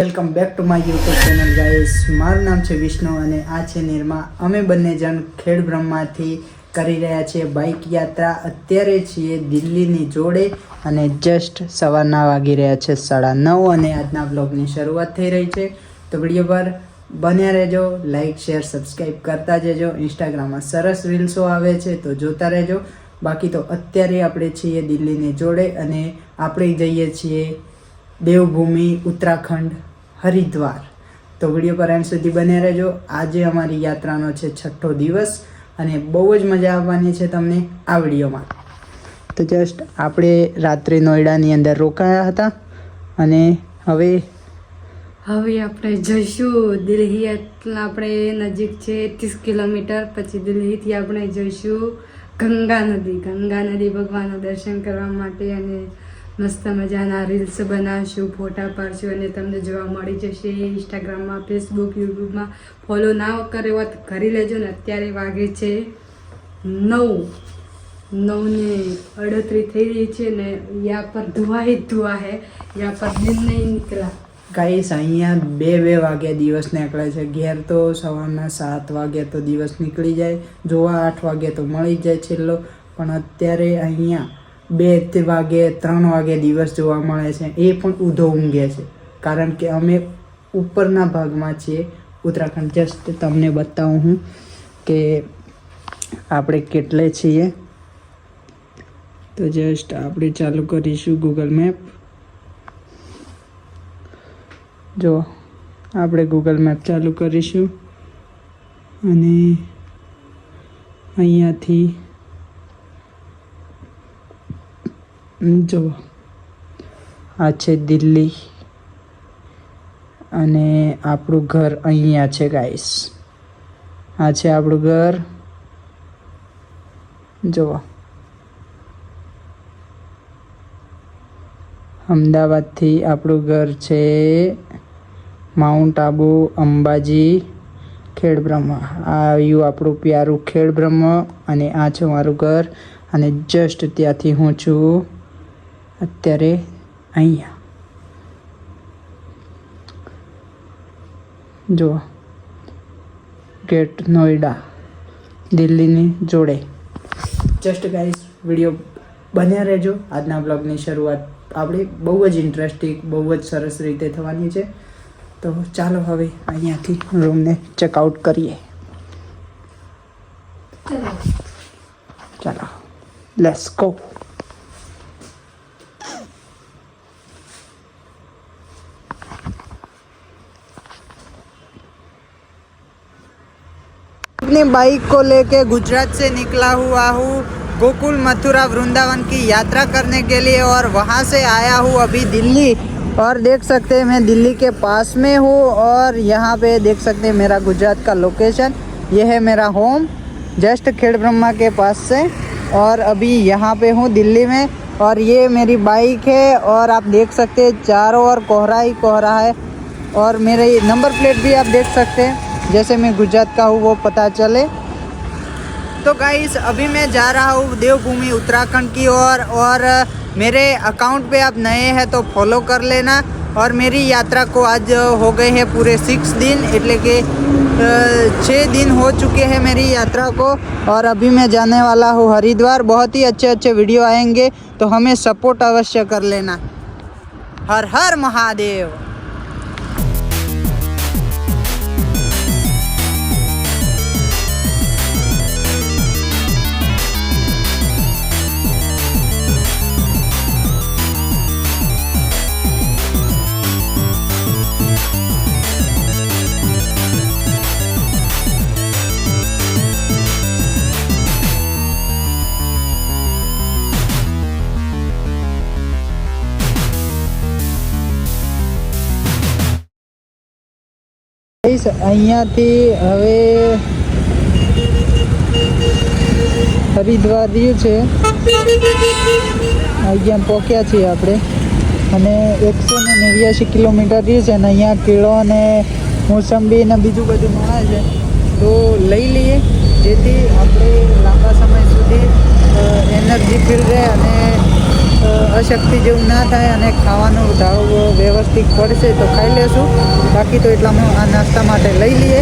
Welcome back to my YouTube channel guys મારું નામ છે વિષ્ણુ અને આ છે નિર્મા. અમે બંને જણ ખેડ બ્રહ્માથી કરી રહ્યા છીએ બાઇક યાત્રા. અત્યારે છીએ દિલ્હીની જોડે અને જસ્ટ સવારના વાગી રહ્યા છે, સાડા નવ અને આજના બ્લોગની શરૂઆત થઈ રહી છે. તો વીડિયો પર બન્યા રહેજો લાઇક શેર સબસ્ક્રાઈબ કરતા જજો. ઇન્સ્ટાગ્રામમાં સરસ રીલ્સો આવે છે, તો જોતા રહેજો. બાકી તો અત્યારે આપણે છીએ દિલ્હીની જોડે અને આપણે જઈએ છીએ દેવભૂમિ, ઉત્તરાખંડ. હરિદ્વાર. તો વીડિયો પર એન્ડ સુધી બને રહેજો. આજે અમારી યાત્રાનો છે છઠ્ઠો દિવસ અને બહુ જ મજા આવવાની છે તમને આ વિડીયોમાં. તો જસ્ટ આપણે રાત્રે નોઈડાની અંદર રોકાયા હતા અને હવે હવે આપણે જઈશું દિલ્હી એટલા આપણે નજીક છે ત્રીસ કિલોમીટર. પછી દિલ્હીથી આપણે જઈશું ગંગા નદી. ગંગા નદી ભગવાનનું દર્શન કરવા માટે અને મસ્ત મજાના રીલ્સ બનાવશું, ફોટા પાડશું અને તમને જોવા મળી જશે ઇન્સ્ટાગ્રામમાં ફેસબુક યુટ્યુબમાં ફોલો ના કર્યો હોત, કરી લેજો ને. અત્યારે વાગે છે નવ. નવને અડતરી થઈ રહી છે ને યા પર ધુઆ ही ધુઆ હે. યા પર દિન નહીં નીકળા ગાઈસ અહીંયા બે બે વાગ્યા દિવસ નીકળે છે. ઘેર તો સવારના સાત વાગ્યા તો દિવસ નીકળી જાય. જોવા આઠ વાગ્યા તો મળી જાય છેલ્લો. પણ અત્યારે અહીંયા બે વાગે, ત્રણ વાગે દિવસ જોવા મળે છે. એ પણ ઊંધો ઊંઘે છે. કારણ કે અમે ઉપરના ભાગમાં છીએ. ઉત્તરાખંડ જસ્ટ તમને બતાવું હું કે આપણે કેટલે છીએ. તો જસ્ટ આપણે ચાલુ કરીશું ગૂગલ મેપ જો, આપણે ગૂગલ મેપ ચાલુ કરીશું. અને અહીંયાથી જો આ છે દિલ્હી અને આપણું ઘર અહીંયા છે ગાઈસ આ છે આપણું ઘર. જુઓ. અમદાવાદથી આપણું ઘર છે માઉન્ટ આબુ અંબાજી ખેડબ્રહ્મ આવ્યું આપણું પ્યારું ખેડબ્રહ્મ અને આ છે મારું ઘર અને જસ્ટ ત્યાંથી હું છું અત્યારે અહીંયા. જો ગેટ નોઈડા દિલ્હીની જોડે. જસ્ટ ગાઈસ વીડિયો બન્યા રહેજો. આજના બ્લોગની શરૂઆત આપણી બહુ જ ઇન્ટરેસ્ટિંગ બહુ જ સરસ રીતે થવાની છે. તો ચાલો હવે અહીંયાથી રૂમને ચેકઆઉટ કરીએ. ચાલો. લેટ્સ ગો अपनी बाइक को लेके गुजरात से निकला हुआ हूँ। गोकुल मथुरा वृंदावन की यात्रा करने के लिए और वहाँ से आया हूँ अभी दिल्ली। और देख सकते हैं मैं दिल्ली के पास में हूँ और यहाँ पे देख सकते हैं मेरा गुजरात का लोकेशन ये है मेरा होम जस्ट खेड़ ब्रह्मा के पास से। और अभी यहाँ पे हूँ दिल्ली में और ये मेरी बाइक है और आप देख सकते हैं चारों ओर कोहरा ही कोहरा है। और मेरे नंबर प्लेट भी आप देख सकते हैं। जैसे मैं गुजरात का हूँ वो पता चले तो गाइस अभी मैं जा रहा हूँ देवभूमि उत्तराखंड की ओर और मेरे अकाउंट पे आप नए हैं तो फॉलो कर लेना और मेरी यात्रा को आज हो गए हैं पूरे सिक्स दिन એટલે કે अ, छः दिन हो चुके हैं मेरी यात्रा को और अभी मैं जाने वाला हूँ हरिद्वार बहुत ही अच्छे अच्छे वीडियो आएंगे तो हमें सपोर्ट अवश्य कर लेना हर हर महादेव અહીંયાથી હવે હરિદ્વાર રહ્યું છે. અહીંયા પહોંચ્યા છીએ આપણે. અને એકસો ને નેવ્યાસી કિલોમીટર રહ્યું છે અને અહીંયા કેળો અને મોસંબી ને બીજું બધું મળે છે. તો લઈ લઈએ. જેથી આપણે લાંબા સમય સુધી એનર્જી ફીલ રહે અને અશક્તિ જેવું ના થાય અને ખાવાનું ઢાવ વ્યવસ્થિત પડશે તો ખાઈ લેશું. બાકી તો એટલામાં આ નાસ્તા માટે લઈ લઈએ.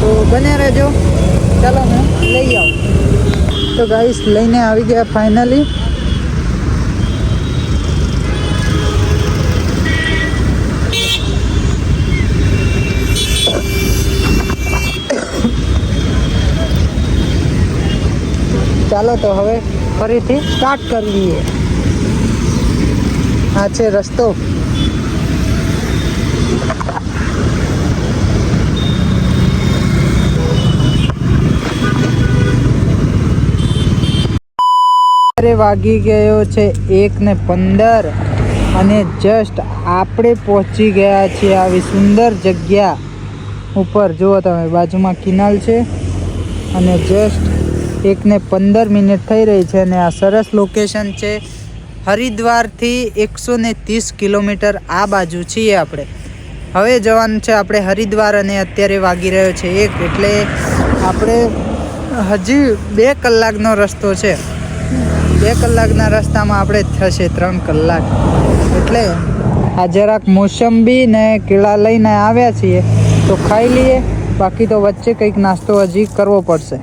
તો બને રહેજો. ચાલો હું લઈ આવું. તો ગાઈસ, લઈને આવી ગયા ફાઇનલી. ચાલો તો હવે ફરીથી સ્ટાર્ટ કરી લઈએ આ છે રસ્તો. અત્યારે વાગી ગયો છે એક ને પંદર અને જસ્ટ આપણે પહોંચી ગયા છીએ આવી સુંદર જગ્યા ઉપર. જુઓ તમે, બાજુમાં કિનાલ છે અને જસ્ટ એકને પંદર મિનિટ થઈ રહી છે અને આ સરસ લોકેશન છે. હરિદ્વારથી એકસો ને ત્રીસ કિલોમીટર આ બાજુ છીએ આપણે. હવે જવાનું છે આપણે હરિદ્વાર અને અત્યારે વાગી રહ્યો છે એક, એટલે આપણે હજી બે કલાકનો રસ્તો છે. બે કલાકના રસ્તામાં આપણે થશે ત્રણ કલાક. એટલે આ જરાક મોસંબી ને કેળા લઈને આવ્યા છીએ, તો ખાઈ લઈએ. બાકી તો વચ્ચે કંઈક નાસ્તો હજી કરવો પડશે.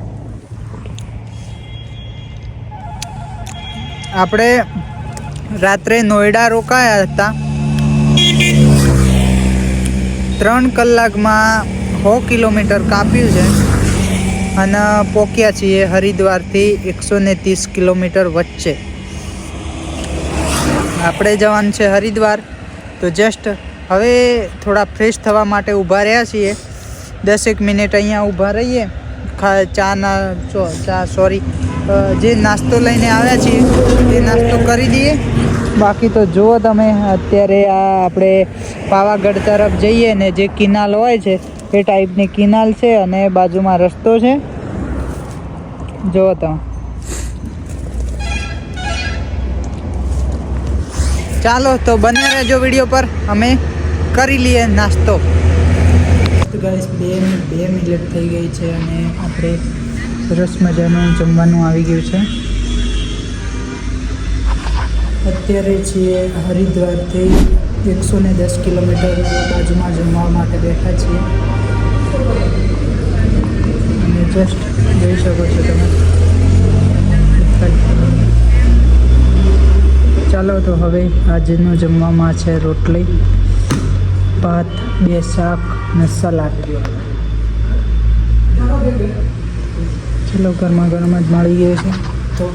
આપણે રાત્રે નોઈડા રોકાયા હતા. ત્રણ કલાકમાં સો કિલોમીટર કાપ્યું છે. અને પોક્યા છીએ હરિદ્વારથી એકસો ને ત્રીસ કિલોમીટર વચ્ચે. આપણે જવાનું છે હરિદ્વાર. તો જસ્ટ હવે થોડા ફ્રેશ થવા માટે ઊભા રહ્યા છીએ. દસેક મિનિટ અહીંયા ઊભા રહીએ. ચો, ચા સોરી જે નાસ્તો લઈને આવ્યા છીએ, તે નાસ્તો કરી દઈએ. બાકી તો જુઓ તમે, અત્યારે આ આપણે પાવાગઢ તરફ જઈએ ને જે કિનાલ હોય છે, એ ટાઈપની કિનાલ છે અને બાજુમાં રસ્તો છે. જુઓ તમે ચાલો તો બને રહેજો વીડિયો પર, અમે કરી લઈએ નાસ્તો. ગાઈસ બે બે મિનિટ થઈ ગઈ છે અને આપણે સરસ મજાનું જમવાનું આવી ગયું છે. અત્યારે છીએ હરિદ્વારથી એકસો ને દસ કિલોમીટર બાજુમાં જમવા માટે બેઠા છીએ. અને જસ્ટ જોઈ શકો છો તમે. ચાલો તો હવે આજનું જમવામાં છે રોટલી, ભાત, બે શાક ને સલાડ. ચલો ગરમા ગરમ જ મળી ગયું છે. તો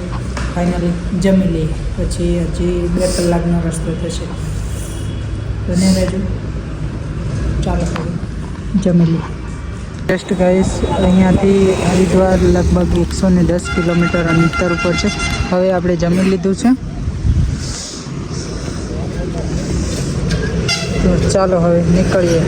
ફાઇનલી જમી લઈએ પછી હજી બે કલાકનો રસ્તો થશે. બને રહેજો. ચાલો, જમી લઈએ જસ્ટ ગાઈસ અહીંયાથી હરિદ્વાર લગભગ એકસો ને દસ કિલોમીટર અંતર ઉપર છે. હવે આપણે જમી લીધું છે. તો ચાલો, હવે નીકળીએ.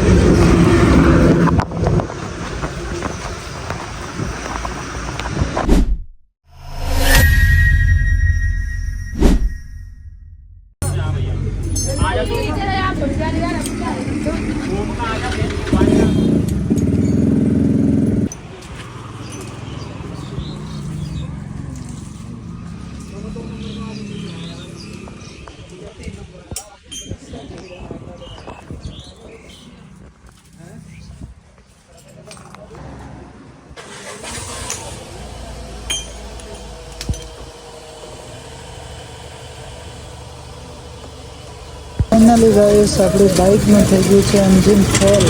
ફાઇનલી ગાઈસ, આપણી બાઇકમાં થઈ ગયું છે એન્જિન ફેલ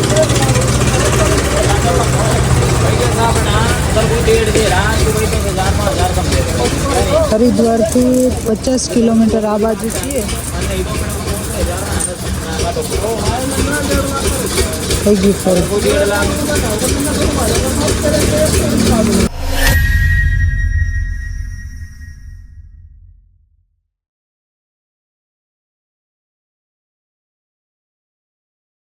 હરિદ્વારથી પચાસ કિલોમીટર આ બાજુ છીએ. થઈ ગયું ફેલ